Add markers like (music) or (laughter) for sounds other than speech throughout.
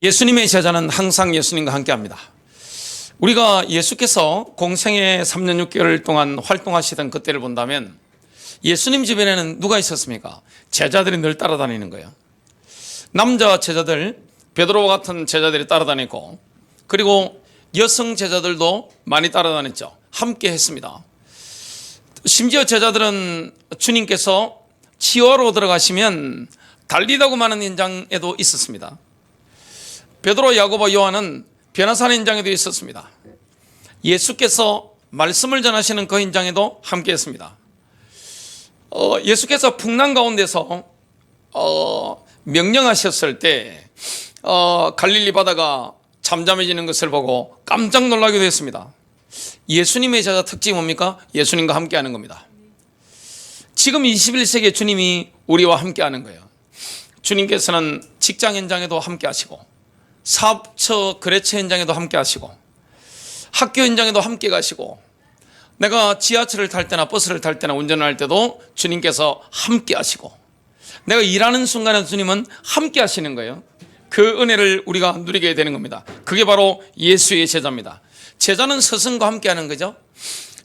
예수님의 제자는 항상 예수님과 함께 합니다. 우리가 예수께서 공생의 3년 6개월 동안 활동하시던 그때를 본다면 예수님 주변에는 누가 있었습니까? 제자들이 늘 따라다니는 거예요. 남자 제자들, 베드로와 같은 제자들이 따라다니고 그리고 여성 제자들도 많이 따라다녔죠. 함께 했습니다. 심지어 제자들은 주님께서 치어로 들어가시면 달리다고 많은 현장에도 있었습니다. 베드로, 야고보, 요한은 변화산 현장에도 있었습니다. 예수께서 말씀을 전하시는 그 현장에도 함께했습니다. 어, 예수께서 풍랑 가운데서 어, 명령하셨을 때 어, 갈릴리 바다가 잠잠해지는 것을 보고 깜짝 놀라기도 했습니다. 예수님의 제자 특징이 뭡니까? 예수님과 함께하는 겁니다. 지금 21세기에 주님이 우리와 함께하는 거예요. 주님께서는 직장 현장에도 함께하시고 사업처 거래처 현장에도 함께 하시고 학교 현장에도 함께 가시고 내가 지하철을 탈 때나 버스를 탈 때나 운전을 할 때도 주님께서 함께 하시고 내가 일하는 순간에 주님은 함께 하시는 거예요. 그 은혜를 우리가 누리게 되는 겁니다. 그게 바로 예수의 제자입니다. 제자는 스승과 함께 하는 거죠.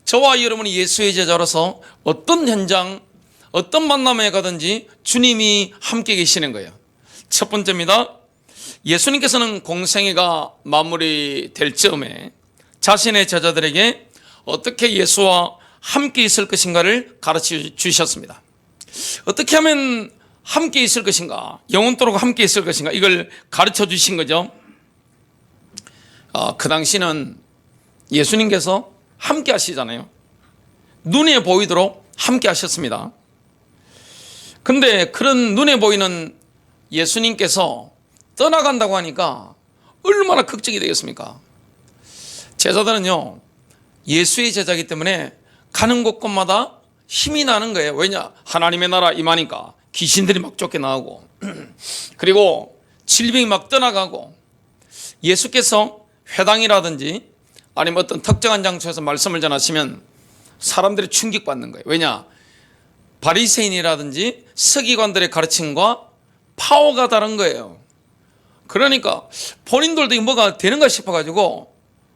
저와 여러분이 예수의 제자로서 어떤 현장, 어떤 만남에 가든지 주님이 함께 계시는 거예요. 첫 번째입니다. 예수님께서는 공생애가 마무리될 즈음에 자신의 제자들에게 어떻게 예수와 함께 있을 것인가를 가르쳐 주셨습니다. 어떻게 하면 함께 있을 것인가, 영원토록 함께 있을 것인가, 이걸 가르쳐 주신 거죠. 어, 그 당시는 예수님께서 함께 하시잖아요. 눈에 보이도록 함께 하셨습니다. 근데 그런 눈에 보이는 예수님께서 떠나간다고 하니까 얼마나 걱정이 되겠습니까? 제자들은요, 예수의 제자이기 때문에 가는 곳곳마다 힘이 나는 거예요. 왜냐? 하나님의 나라 임하니까 귀신들이 막 쫓겨나오고, (clears throat) 그리고 질병이 막 떠나가고, 예수께서 회당이라든지 아니면 어떤 특정한 장소에서 말씀을 전하시면 사람들이 충격받는 거예요. 왜냐? 바리새인이라든지 서기관들의 가르침과 파워가 다른 거예요. 그러니까 본인들도 뭐가 되는가 싶어가지고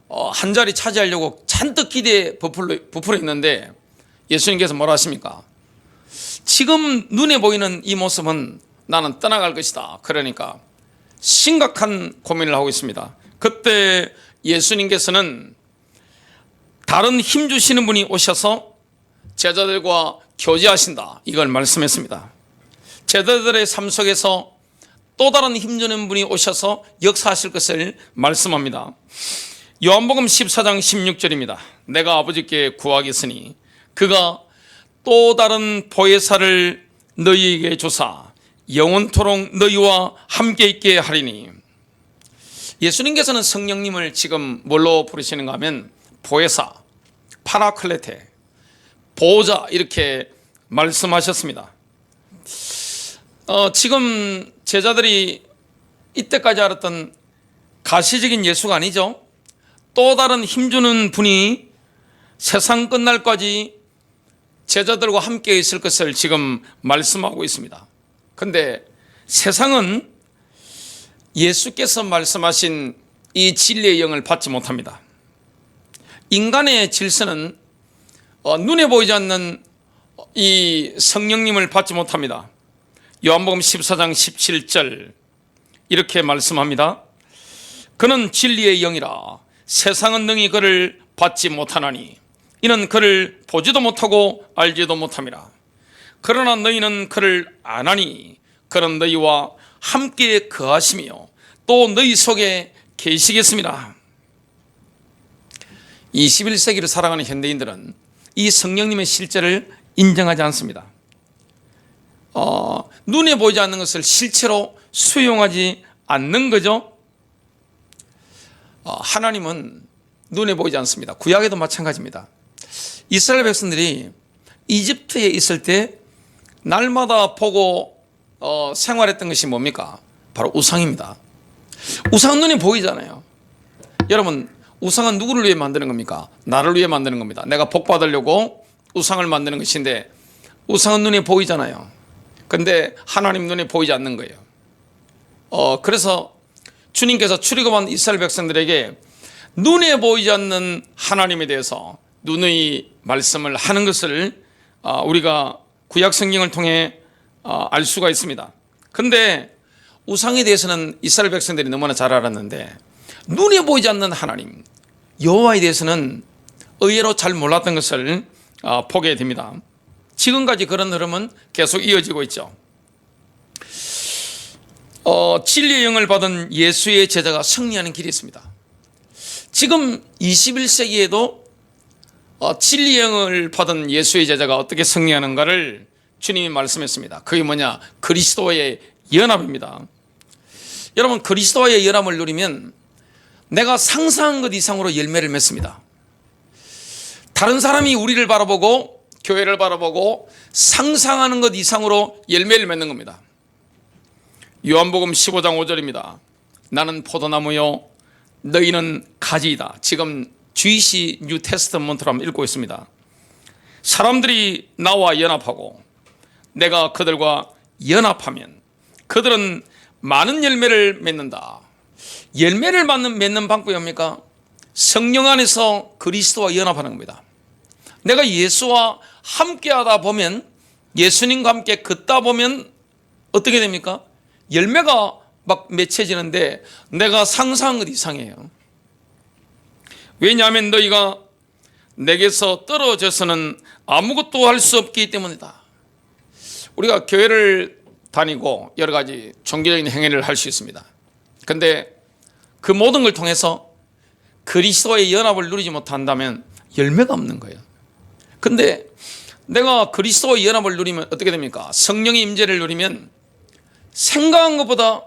어, 한 자리 차지하려고 잔뜩 기대에 부풀어, 부풀어 있는데 예수님께서 뭐라 하십니까? 지금 눈에 보이는 이 모습은 나는 떠나갈 것이다. 그러니까 심각한 고민을 하고 있습니다. 그때 예수님께서는 다른 힘 주시는 분이 오셔서 제자들과 교제하신다. 이걸 말씀했습니다. 제자들의 삶 속에서 또 다른 힘주는 분이 오셔서 역사하실 것을 말씀합니다. 요한복음 14장 16절입니다. 내가 아버지께 구하겠으니 그가 또 다른 보혜사를 너희에게 주사 영원토록 너희와 함께 있게 하리니 예수님께서는 성령님을 지금 뭘로 부르시는가 하면 보혜사, 파라클레테, 보호자 이렇게 말씀하셨습니다. 어, 지금 제자들이 이때까지 알았던 가시적인 예수가 아니죠. 또 다른 힘주는 분이 세상 끝날까지 제자들과 함께 있을 것을 지금 말씀하고 있습니다. 근데 세상은 예수께서 말씀하신 이 진리의 영을 받지 못합니다. 인간의 질서는 어, 눈에 보이지 않는 이 성령님을 받지 못합니다. 요한복음 14장 17절 이렇게 말씀합니다. 그는 진리의 영이라 세상은 능히 그를 받지 못하나니 이는 그를 보지도 못하고 알지도 못함이라. 그러나 너희는 그를 아나니 그런 너희와 함께 거하시며 또 너희 속에 계시겠습니다. 21세기를 살아가는 현대인들은 이 성령님의 실제를 인정하지 않습니다. 어, 눈에 보이지 않는 것을 실체로 수용하지 않는 거죠. 어, 하나님은 눈에 보이지 않습니다. 구약에도 마찬가지입니다. 이스라엘 백성들이 이집트에 있을 때 날마다 보고 어, 생활했던 것이 뭡니까? 바로 우상입니다. 우상은 눈에 보이잖아요. 여러분, 우상은 누구를 위해 만드는 겁니까? 나를 위해 만드는 겁니다. 내가 복 받으려고 우상을 만드는 것인데 우상은 눈에 보이잖아요. 근데 하나님 눈에 보이지 않는 거예요. 어, 그래서 주님께서 출애굽한 이스라엘 백성들에게 눈에 보이지 않는 하나님에 대해서 눈의 말씀을 하는 것을 아, 우리가 구약 성경을 통해 아, 알 수가 있습니다. 근데 우상에 대해서는 이스라엘 백성들이 너무나 잘 알았는데 눈에 보이지 않는 하나님 여호와에 대해서는 의외로 잘 몰랐던 것을 아, 보게 됩니다. 지금까지 그런 흐름은 계속 이어지고 있죠. 어, 진리의 영을 받은 예수의 제자가 승리하는 길이 있습니다. 지금 21세기에도 어, 진리의 영을 받은 예수의 제자가 어떻게 승리하는가를 주님이 말씀했습니다. 그게 뭐냐? 그리스도의 연합입니다. 여러분, 그리스도와의 연합을 누리면 내가 상상한 것 이상으로 열매를 맺습니다. 다른 사람이 우리를 바라보고 교회를 바라보고 상상하는 것 이상으로 열매를 맺는 겁니다. 요한복음 15장 5절입니다. 나는 포도나무요 너희는 가지이다. 지금 GC 뉴 테스트먼트로 한번 읽고 있습니다. 사람들이 나와 연합하고 내가 그들과 연합하면 그들은 많은 열매를 맺는다. 열매를 맺는, 맺는 방법이 뭡니까? 성령 안에서 그리스도와 연합하는 겁니다. 내가 예수와 함께 하다 보면 예수님과 함께 걷다 보면 어떻게 됩니까? 열매가 막 맺혀지는데 내가 상상한 것 이상해요. 왜냐하면 너희가 내게서 떨어져서는 아무것도 할 수 없기 때문이다. 우리가 교회를 다니고 여러 가지 종교적인 행위를 할 수 있습니다. 근데 그 모든 걸 통해서 그리스도의 연합을 누리지 못한다면 열매가 없는 거예요. 근데 내가 그리스도의 연합을 누리면 어떻게 됩니까? 성령의 임재를 누리면 생각한 것보다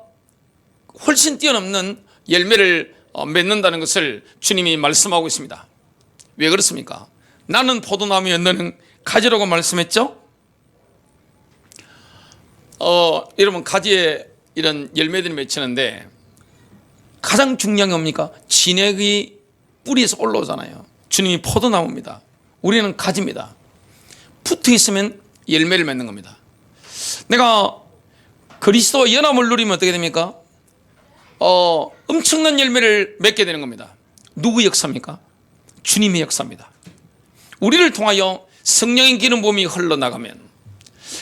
훨씬 뛰어넘는 열매를 어, 맺는다는 것을 주님이 말씀하고 있습니다. 왜 그렇습니까? 나는 포도나무에 너는 가지라고 말씀했죠? 어, 여러분 가지에 이런 열매들이 맺히는데 가장 중요한 게 뭡니까? 진액이 뿌리에서 올라오잖아요. 주님이 포도나무입니다. 우리는 가지입니다. 붙어 있으면 열매를 맺는 겁니다. 내가 그리스도와 연합을 누리면 어떻게 됩니까? 어, 엄청난 열매를 맺게 되는 겁니다. 누구 역사입니까? 주님의 역사입니다. 우리를 통하여 성령의 기름 부음이 흘러나가면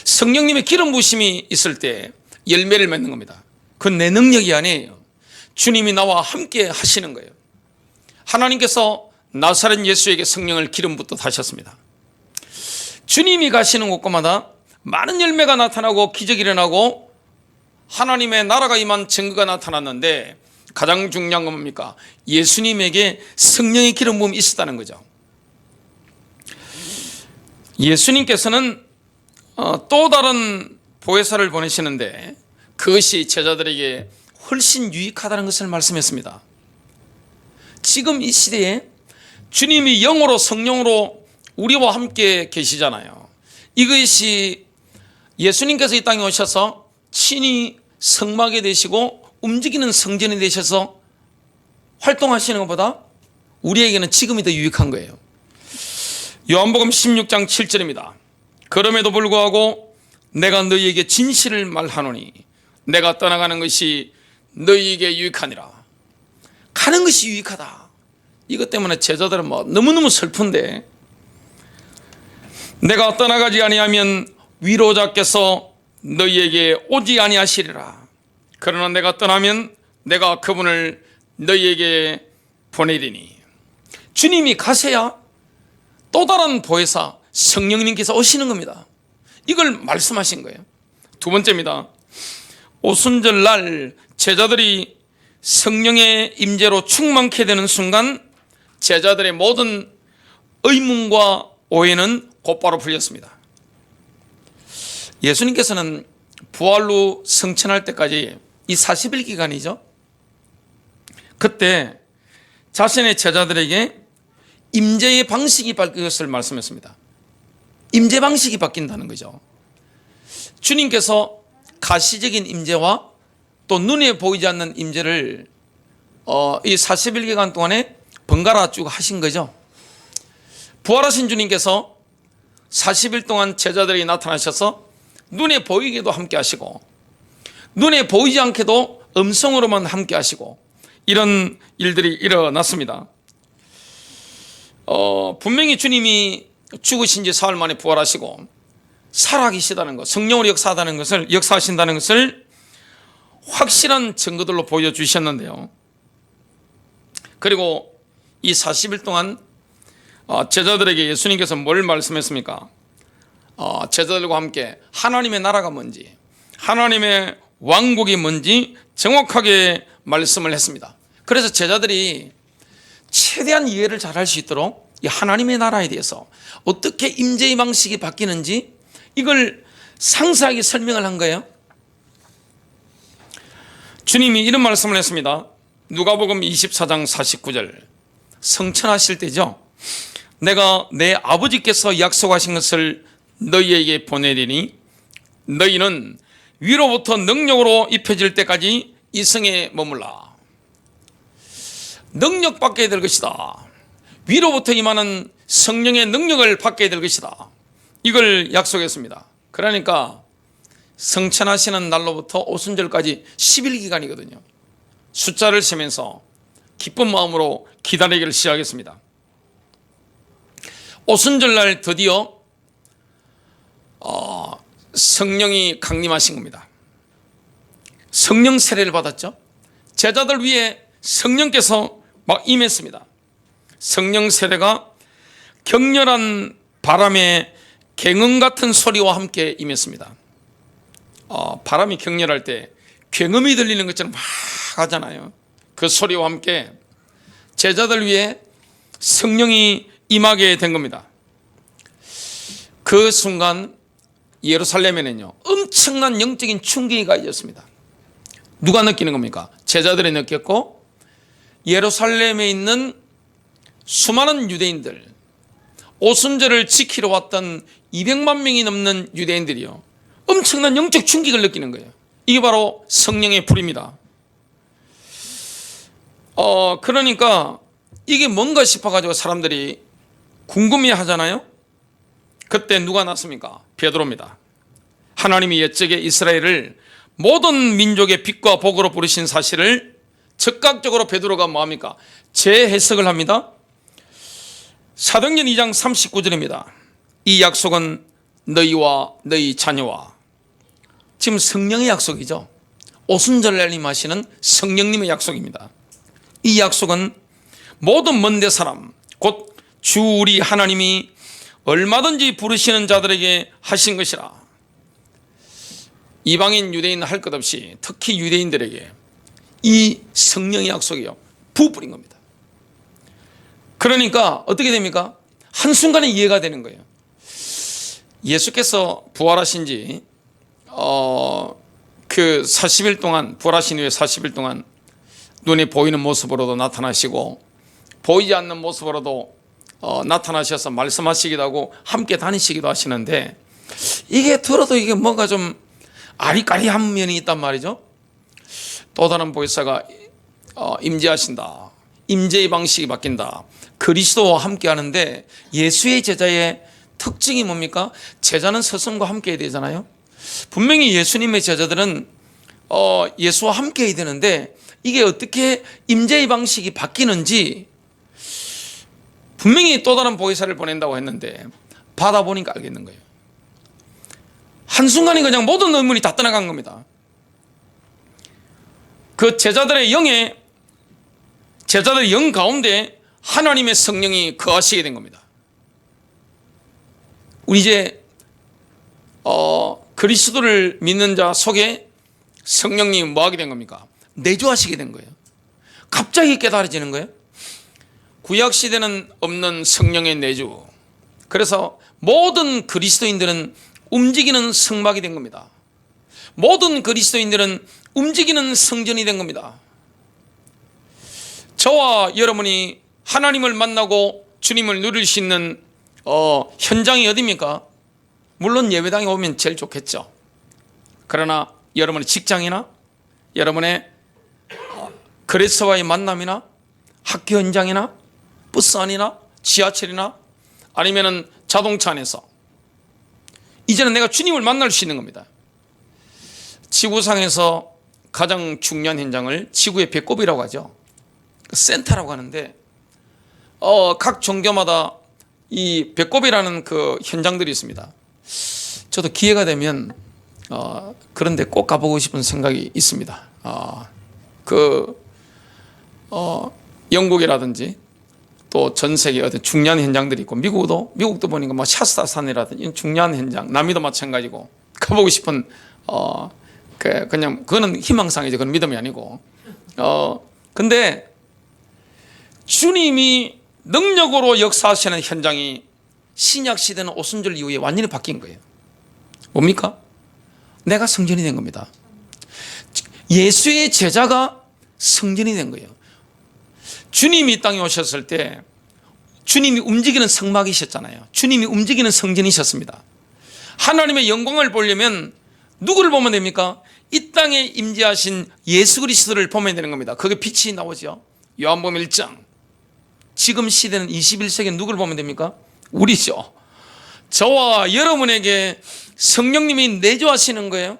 성령님의 기름 부심이 있을 때 열매를 맺는 겁니다. 그건 내 능력이 아니에요. 주님이 나와 함께 하시는 거예요. 하나님께서 나사렛 예수에게 성령을 기름 붓듯 하셨습니다. 주님이 가시는 곳마다 많은 열매가 나타나고 기적이 일어나고 하나님의 나라가 임한 증거가 나타났는데 가장 중요한 건 뭡니까? 예수님에게 성령의 기름 부음이 있었다는 거죠. 예수님께서는 어, 또 다른 보혜사를 보내시는데 그것이 제자들에게 훨씬 유익하다는 것을 말씀했습니다. 지금 이 시대에 주님이 영으로 성령으로 우리와 함께 계시잖아요. 이것이 예수님께서 이 땅에 오셔서 친히 성막이 되시고 움직이는 성전이 되셔서 활동하시는 것보다 우리에게는 지금이 더 유익한 거예요. 요한복음 16장 7절입니다. 그럼에도 불구하고 내가 너희에게 진실을 말하노니 내가 떠나가는 것이 너희에게 유익하니라. 가는 것이 유익하다. 이것 때문에 제자들은 뭐 너무너무 슬픈데 내가 떠나가지 아니하면 위로자께서 너희에게 오지 아니하시리라. 그러나 내가 떠나면 내가 그분을 너희에게 보내리니 주님이 가세야 또 다른 보혜사 성령님께서 오시는 겁니다. 이걸 말씀하신 거예요. 두 번째입니다. 오순절 날 제자들이 성령의 임재로 충만케 되는 순간 제자들의 모든 의문과 오해는 곧바로 풀렸습니다. 예수님께서는 부활로 성천할 때까지 이 40일 기간이죠. 그때 자신의 제자들에게 임재의 방식이 바뀔 것을 말씀했습니다. 임재 방식이 바뀐다는 거죠. 주님께서 가시적인 임재와 또 눈에 보이지 않는 임재를 어, 이 40일 기간 동안에 번갈아 쭉 하신 거죠. 부활하신 주님께서 40일 동안 제자들이 나타나셔서 눈에 보이게도 함께 하시고 눈에 보이지 않게도 음성으로만 함께 하시고 이런 일들이 일어났습니다. 어, 분명히 주님이 죽으신 지 사흘 만에 부활하시고 살아계시다는 것, 성령으로 역사하다는 것을 역사하신다는 것을 확실한 증거들로 보여주셨는데요. 그리고 이 40일 동안 어, 제자들에게 예수님께서 뭘 말씀했습니까? 어, 제자들과 함께 하나님의 나라가 뭔지, 하나님의 왕국이 뭔지 정확하게 말씀을 했습니다. 그래서 제자들이 최대한 이해를 잘 할 수 있도록 이 하나님의 나라에 대해서 어떻게 임재의 방식이 바뀌는지 이걸 상세하게 설명을 한 거예요. 주님이 이런 말씀을 했습니다. 누가복음 24장 49절. 성천하실 때죠. 내가 내 아버지께서 약속하신 것을 너희에게 보내리니 너희는 위로부터 능력으로 입혀질 때까지 이 성에 머물라. 능력 받게 될 것이다. 위로부터 임하는 성령의 능력을 받게 될 것이다. 이걸 약속했습니다. 그러니까 성천하시는 날로부터 오순절까지 10일 기간이거든요. 숫자를 세면서 기쁜 마음으로 기다리기를 시작했습니다. 오순절 날 드디어 어, 성령이 강림하신 겁니다. 성령 세례를 받았죠. 제자들 위에 성령께서 막 임했습니다. 성령 세례가 격렬한 바람의 갱음 같은 소리와 함께 임했습니다. 어, 바람이 격렬할 때 굉음이 들리는 것처럼 막 하잖아요. 그 소리와 함께 제자들 위해 성령이 임하게 된 겁니다. 그 순간 예루살렘에는요 엄청난 영적인 충격이 가해졌습니다. 누가 느끼는 겁니까? 제자들이 느꼈고 예루살렘에 있는 수많은 유대인들 오순절을 지키러 왔던 200만 명이 넘는 유대인들이요 엄청난 영적 충격을 느끼는 거예요. 이게 바로 성령의 불입니다. 어 그러니까 이게 뭔가 싶어가지고 사람들이 궁금해 하잖아요. 그때 누가 났습니까? 베드로입니다. 하나님이 옛적에 이스라엘을 모든 민족의 빛과 복으로 부르신 사실을 즉각적으로 베드로가 뭐합니까? 재해석을 합니다. 사도행전 2장 39절입니다. 이 약속은 너희와 너희 자녀와 지금 성령의 약속이죠. 오순절날 임하시는 성령님의 약속입니다. 이 약속은 모든 먼데 사람 곧 주 우리 하나님이 얼마든지 부르시는 자들에게 하신 것이라. 이방인 유대인 할 것 없이 특히 유대인들에게 이 성령의 약속이요 부풀인 겁니다. 그러니까 어떻게 됩니까? 한순간에 이해가 되는 거예요. 예수께서 부활하신 지, 어, 그 40일 동안, 부활하신 후에 40일 동안 눈에 보이는 모습으로도 나타나시고, 보이지 않는 모습으로도 어, 나타나셔서 말씀하시기도 하고, 함께 다니시기도 하시는데, 이게 들어도 이게 뭔가 좀 아리까리한 면이 있단 말이죠. 또 다른 보혜사가 어, 임재하신다. 임재의 방식이 바뀐다. 그리스도와 함께 하는데 예수의 제자의 특징이 뭡니까? 제자는 스승과 함께 해야 되잖아요. 분명히 예수님의 제자들은 어, 예수와 함께 해야 되는데 이게 어떻게 임재의 방식이 바뀌는지 분명히 또 다른 보혜사를 보낸다고 했는데 받아보니까 알겠는 거예요. 한순간에 그냥 모든 의문이 다 떠나간 겁니다. 그 제자들의 영에 제자들의 영 가운데 하나님의 성령이 거하시게 된 겁니다. 우리 이제 어, 그리스도를 믿는 자 속에 성령님이 뭐 하게 된 겁니까? 내주하시게 된 거예요. 갑자기 깨달아지는 거예요. 구약 시대는 없는 성령의 내주. 그래서 모든 그리스도인들은 움직이는 성막이 된 겁니다. 모든 그리스도인들은 움직이는 성전이 된 겁니다. 저와 여러분이 하나님을 만나고 주님을 누릴 수 있는 어, 현장이 어디입니까? 물론 예배당에 오면 제일 좋겠죠. 그러나 여러분의 직장이나 여러분의 어, 그레스와의 만남이나 학교 현장이나 버스 안이나 지하철이나 아니면은 자동차 안에서 이제는 내가 주님을 만날 수 있는 겁니다. 지구상에서 가장 중요한 현장을 지구의 배꼽이라고 하죠. 그 센터라고 하는데 어, 각 종교마다 이 배꼽이라는 그 현장들이 있습니다. 저도 기회가 되면 어, 그런데 꼭 가보고 싶은 생각이 있습니다. 어, 그 어, 영국이라든지 또 전 세계 어떤 중요한 현장들이 있고 미국도 미국도 보니까 뭐 샤스타 산이라든지 이런 중요한 현장 남미도 마찬가지고 가보고 싶은 어 그, 그냥 그거는 희망상이죠 그건 믿음이 아니고. 어 근데 주님이 능력으로 역사하시는 현장이 신약 시대는 오순절 이후에 완전히 바뀐 거예요. 뭡니까? 내가 성전이 된 겁니다. 예수의 제자가 성전이 된 거예요 주님이 이 땅에 오셨을 때 주님이 움직이는 성막이셨잖아요. 주님이 움직이는 성전이셨습니다. 하나님의 영광을 보려면 누구를 보면 됩니까? 이 땅에 임재하신 예수 그리스도를 보면 되는 겁니다. 그게 빛이 나오죠. 요한복음 1장. 지금 시대는 21세기는 누구를 보면 됩니까? 우리죠. 저와 여러분에게 성령님이 내주하시는 거예요.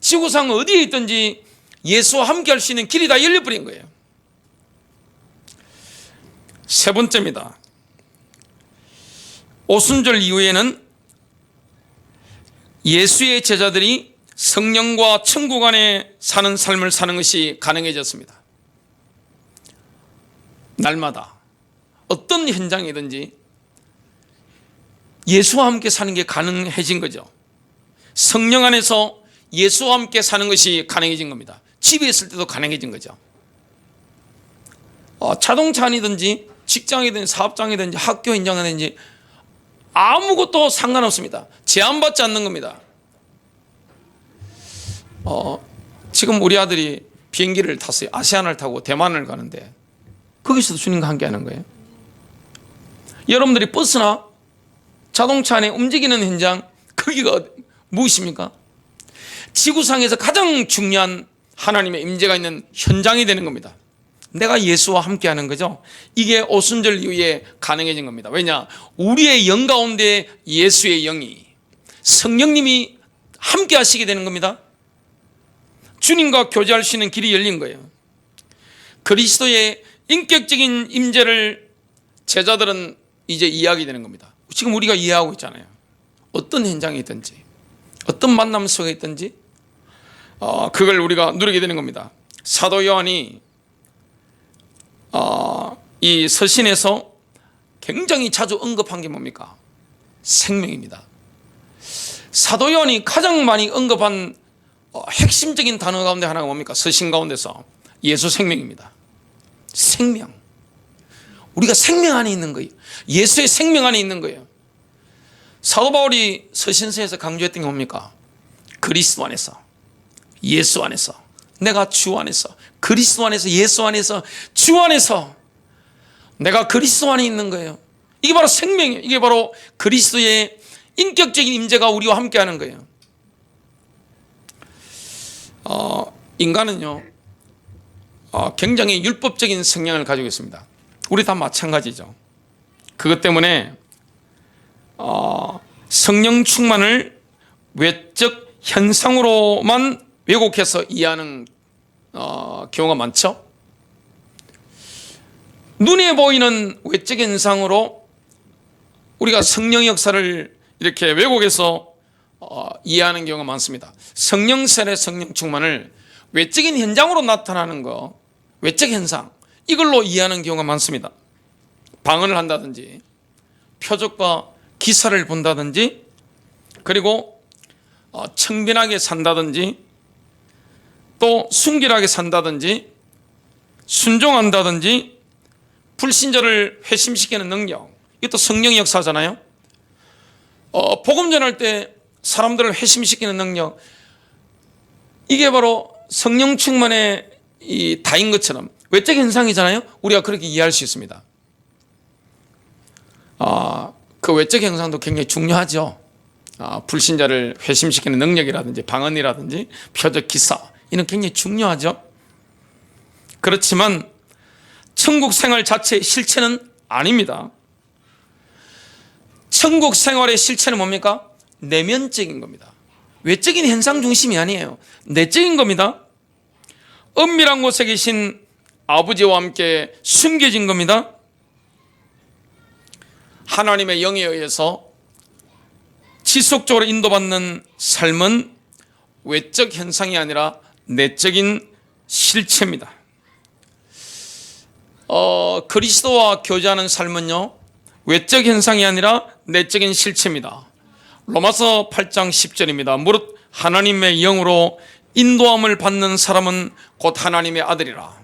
지구상 어디에 있든지 예수와 함께 할 수 있는 길이 다 열려버린 거예요. 세 번째입니다. 오순절 이후에는 예수의 제자들이 성령과 천국 안에 사는 삶을 사는 것이 가능해졌습니다. 날마다 어떤 현장이든지 예수와 함께 사는 게 가능해진 거죠. 성령 안에서 예수와 함께 사는 것이 가능해진 겁니다. 집에 있을 때도 가능해진 거죠. 어, 자동차 아니든지 직장이든지 사업장이든지 학교 현장이든지 아무것도 상관없습니다. 제한받지 않는 겁니다. 어, 지금 우리 아들이 비행기를 탔어요. 아시아나를 타고 대만을 가는데 거기서도 주님과 함께 하는 거예요. 여러분들이 버스나 자동차 안에 움직이는 현장 거기가 무엇입니까? 지구상에서 가장 중요한 하나님의 임재가 있는 현장이 되는 겁니다. 내가 예수와 함께 하는 거죠. 이게 오순절 이후에 가능해진 겁니다. 왜냐? 우리의 영 가운데 예수의 영이 성령님이 함께 하시게 되는 겁니다. 주님과 교제할 수 있는 길이 열린 거예요. 그리스도의 인격적인 임재를 제자들은 이제 이해하게 되는 겁니다. 지금 우리가 이해하고 있잖아요. 어떤 현장에 있든지, 어떤 만남 속에 있든지, 어, 그걸 우리가 누리게 되는 겁니다. 사도 요한이 어, 이 서신에서 굉장히 자주 언급한 게 뭡니까? 생명입니다. 사도 요한이 가장 많이 언급한 어, 핵심적인 단어 가운데 하나가 뭡니까? 서신 가운데서 예수 생명입니다. 생명. 우리가 생명 안에 있는 거예요. 예수의 생명 안에 있는 거예요. 사도 바울이 서신서에서 강조했던 게 뭡니까? 그리스도 안에서, 예수 안에서, 내가 주 안에서, 그리스도 안에서, 예수 안에서, 주 안에서 내가 그리스도 안에 있는 거예요. 이게 바로 생명이에요. 이게 바로 그리스도의 인격적인 임재가 우리와 함께 하는 거예요. 어, 인간은요, 어, 굉장히 율법적인 성향을 가지고 있습니다. 우리 다 마찬가지죠. 그것 때문에 어, 성령 충만을 외적 현상으로만 왜곡해서 이해하는 어, 경우가 많죠. 눈에 보이는 외적 현상으로 우리가 성령 역사를 이렇게 왜곡해서 어, 이해하는 경우가 많습니다. 성령 세례 성령 충만을 외적인 현장으로 나타나는 거, 외적 현상 이걸로 이해하는 경우가 많습니다. 방언을 한다든지 표적과 기사를 본다든지 그리고 어, 청빈하게 산다든지 또 순결하게 산다든지 순종한다든지 불신자를 회심시키는 능력 이것도 성령 역사잖아요. 어, 복음 전할 때 사람들을 회심시키는 능력 이게 바로 성령 충만의 이 다인 것처럼 외적 현상이잖아요. 우리가 그렇게 이해할 수 있습니다. 아, 그 외적 현상도 굉장히 중요하죠. 아, 불신자를 회심시키는 능력이라든지 방언이라든지 표적 기사 이는 굉장히 중요하죠. 그렇지만 천국 생활 자체의 실체는 아닙니다. 천국 생활의 실체는 뭡니까? 내면적인 겁니다. 외적인 현상 중심이 아니에요. 내적인 겁니다. 은밀한 곳에 계신 아버지와 함께 숨겨진 겁니다. 하나님의 영에 의해서 지속적으로 인도받는 삶은 외적 현상이 아니라 내적인 실체입니다. 어, 그리스도와 교제하는 삶은요, 외적 현상이 아니라 내적인 실체입니다. 로마서 8장 10절입니다. 무릇 하나님의 영으로 인도함을 받는 사람은 곧 하나님의 아들이라.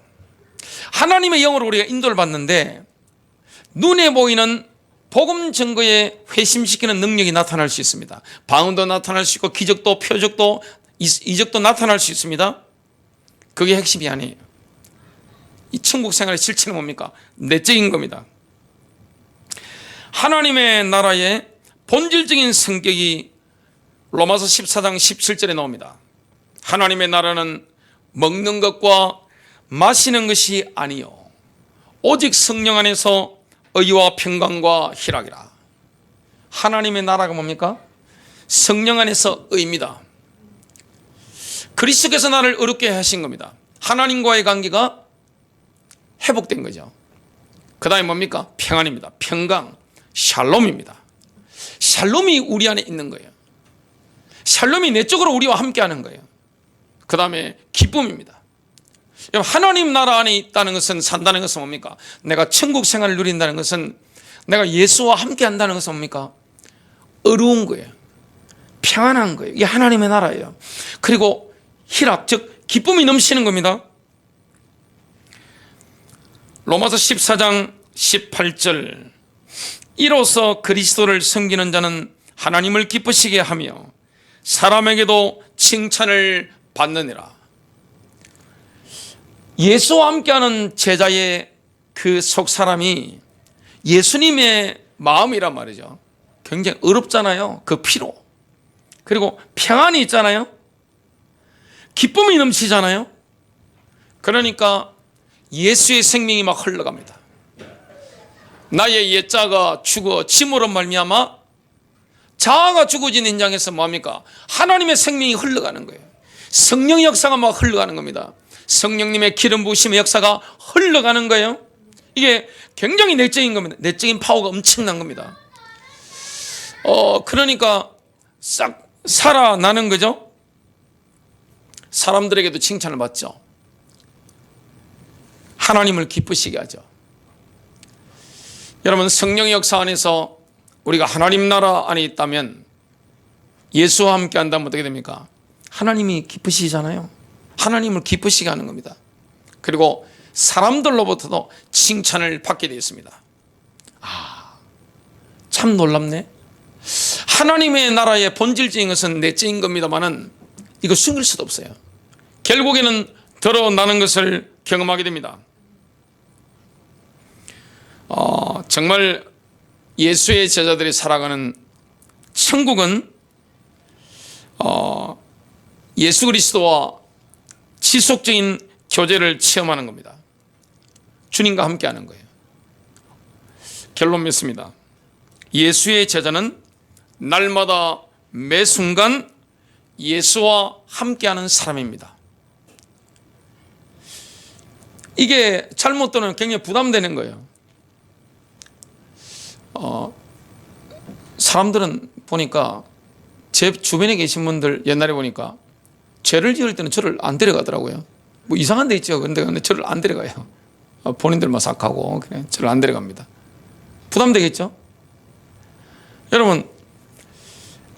하나님의 영으로 우리가 인도를 받는데 눈에 보이는 복음 증거에 회심시키는 능력이 나타날 수 있습니다. 방언도 나타날 수 있고 기적도 표적도 이적도 나타날 수 있습니다. 그게 핵심이 아니에요. 이 천국 생활의 실체는 뭡니까? 내적인 겁니다. 하나님의 나라의 본질적인 성격이 로마서 14장 17절에 나옵니다. 하나님의 나라는 먹는 것과 마시는 것이 아니요 오직 성령 안에서 의와 평강과 희락이라. 하나님의 나라가 뭡니까? 성령 안에서 의입니다. 그리스도께서 나를 어렵게 하신 겁니다. 하나님과의 관계가 회복된 거죠. 그 다음에 뭡니까? 평안입니다. 평강, 샬롬입니다. 샬롬이 우리 안에 있는 거예요. 샬롬이 내적으로 우리와 함께 하는 거예요. 그 다음에 기쁨입니다. 하나님 나라 안에 있다는 것은 산다는 것은 뭡니까? 내가 천국 생활을 누린다는 것은 내가 예수와 함께 한다는 것은 뭡니까? 어려운 거예요. 평안한 거예요. 이게 하나님의 나라예요. 그리고 희락, 즉, 기쁨이 넘치는 겁니다. 로마서 14장 18절. 이로써 그리스도를 섬기는 자는 하나님을 기쁘시게 하며 사람에게도 칭찬을 받느니라. 예수와 함께하는 제자의 그 속 사람이 예수님의 마음이란 말이죠. 굉장히 어렵잖아요. 그 피로. 그리고 평안이 있잖아요. 기쁨이 넘치잖아요. 그러니까 예수의 생명이 막 흘러갑니다. 나의 옛자가 죽어 침으로 말미암아 자아가 죽어진 인장에서 뭡니까? 하나님의 생명이 흘러가는 거예요. 성령 역사가 막 흘러가는 겁니다. 성령님의 기름 부으심의 역사가 흘러가는 거예요. 이게 굉장히 내적인 겁니다. 내적인 파워가 엄청난 겁니다. 어, 그러니까 싹 살아나는 거죠. 사람들에게도 칭찬을 받죠. 하나님을 기쁘시게 하죠. 여러분 성령의 역사 안에서 우리가 하나님 나라 안에 있다면 예수와 함께 한다면 어떻게 됩니까? 하나님이 기쁘시잖아요. 하나님을 기쁘시게 하는 겁니다. 그리고 사람들로부터도 칭찬을 받게 되었습니다. 아, 참 놀랍네. 하나님의 나라의 본질적인 것은 내적인 겁니다만은 이거 숨길 수도 없어요. 결국에는 드러나는 것을 경험하게 됩니다. 어, 정말 예수의 제자들이 살아가는 천국은 어, 예수 그리스도와 지속적인 교제를 체험하는 겁니다. 주님과 함께 하는 거예요. 결론 맺습니다. 예수의 제자는 날마다 매 순간 예수와 함께하는 사람입니다. 이게 잘못 들으면 굉장히 부담되는 거예요. 어, 사람들은 보니까 제 주변에 계신 분들 옛날에 보니까 죄를 지을 때는 저를 안 데려가더라고요. 뭐 이상한 데 있죠. 근데, 근데 저를 안 데려가요. 어, 본인들만 삭하고 그냥 저를 안 데려갑니다. 부담되겠죠? 여러분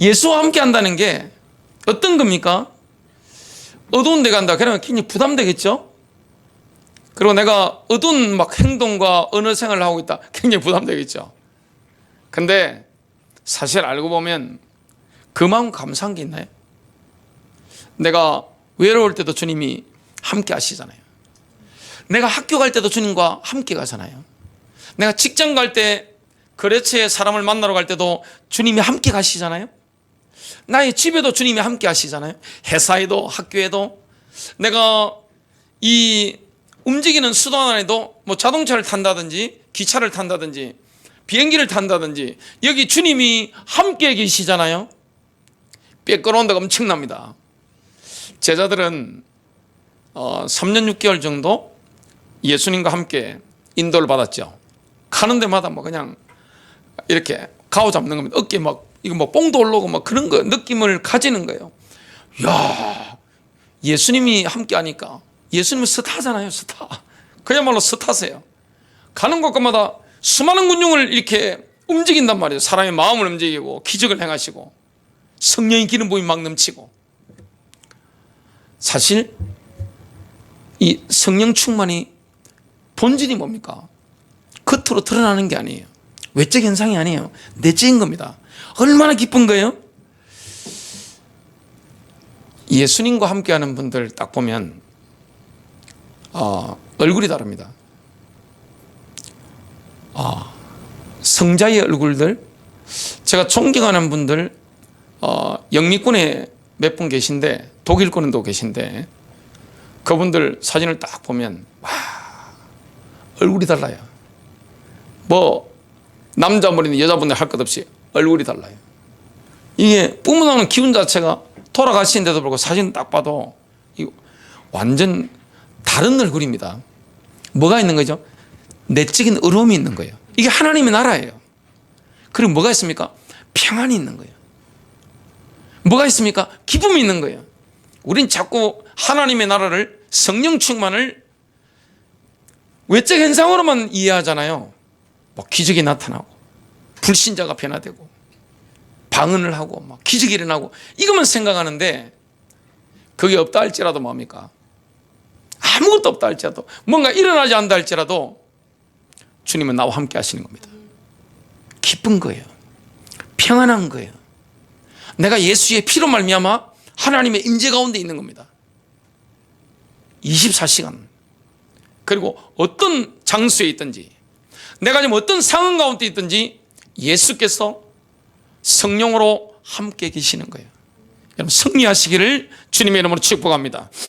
예수와 함께 한다는 게 어떤 겁니까? 어두운 데 간다. 그러면 굉장히 부담되겠죠? 그리고 내가 어두운 막 행동과 언어 생활을 하고 있다. 굉장히 부담되겠죠? 근데 사실 알고 보면 그 마음 감사한 게 있나요? 내가 외로울 때도 주님이 함께 하시잖아요. 내가 학교 갈 때도 주님과 함께 가잖아요. 내가 직장 갈 때 거래처에 사람을 만나러 갈 때도 주님이 함께 가시잖아요. 나의 집에도 주님이 함께 하시잖아요. 회사에도 학교에도 내가 이 움직이는 수단 안에도 뭐 자동차를 탄다든지 기차를 탄다든지 비행기를 탄다든지 여기 주님이 함께 계시잖아요. 빼끌어온 데가 엄청납니다. 제자들은 어, 3년 6개월 정도 예수님과 함께 인도를 받았죠. 가는 데마다 뭐 그냥 이렇게 가오 잡는 겁니다. 어깨 막 이거 뭐 뽕도 올라오고 막 그런 거 느낌을 가지는 거예요. 야 예수님이 함께 하니까 예수님은 스타잖아요, 스타. 그야말로 스타세요. 가는 곳마다 수많은 군중을 이렇게 움직인단 말이에요. 사람의 마음을 움직이고 기적을 행하시고 성령의 기름 부이 막 넘치고 사실 이 성령 충만이 본질이 뭡니까? 겉으로 드러나는 게 아니에요. 외적 현상이 아니에요. 내적인 겁니다. 얼마나 기쁜 거예요? 예수님과 함께하는 분들 딱 보면 어, 얼굴이 다릅니다. 아, 성자의 얼굴들, 제가 존경하는 분들, 어, 영미권에 몇 분 계신데 독일권에도 계신데 그분들 사진을 딱 보면 와 얼굴이 달라요. 뭐 남자 머리는 여자분들 할 것 없이 얼굴이 달라요. 이게 뿜어나오는 기운 자체가 돌아가시는데도 불구하고 사진 딱 봐도 이 완전 다른 얼굴입니다. 뭐가 있는 거죠? 내적인 의로움이 있는 거예요. 이게 하나님의 나라예요. 그리고 뭐가 있습니까? 평안이 있는 거예요. 뭐가 있습니까? 기쁨이 있는 거예요. 우린 자꾸 하나님의 나라를 성령 충만을 외적 현상으로만 이해하잖아요. 뭐 기적이 나타나고 불신자가 변화되고 방언을 하고 막 기적이 일어나고 이것만 생각하는데 그게 없다 할지라도 뭡니까? 아무것도 없다 할지라도 뭔가 일어나지 않다 할지라도 주님은 나와 함께 하시는 겁니다. 기쁜 거예요. 평안한 거예요. 내가 예수의 피로 말미암아 하나님의 임재 가운데 있는 겁니다. 24시간. 그리고 어떤 장소에 있든지 내가 지금 어떤 상황 가운데 있든지 예수께서 성령으로 함께 계시는 거예요. 여러분 승리하시기를 주님의 이름으로 축복합니다.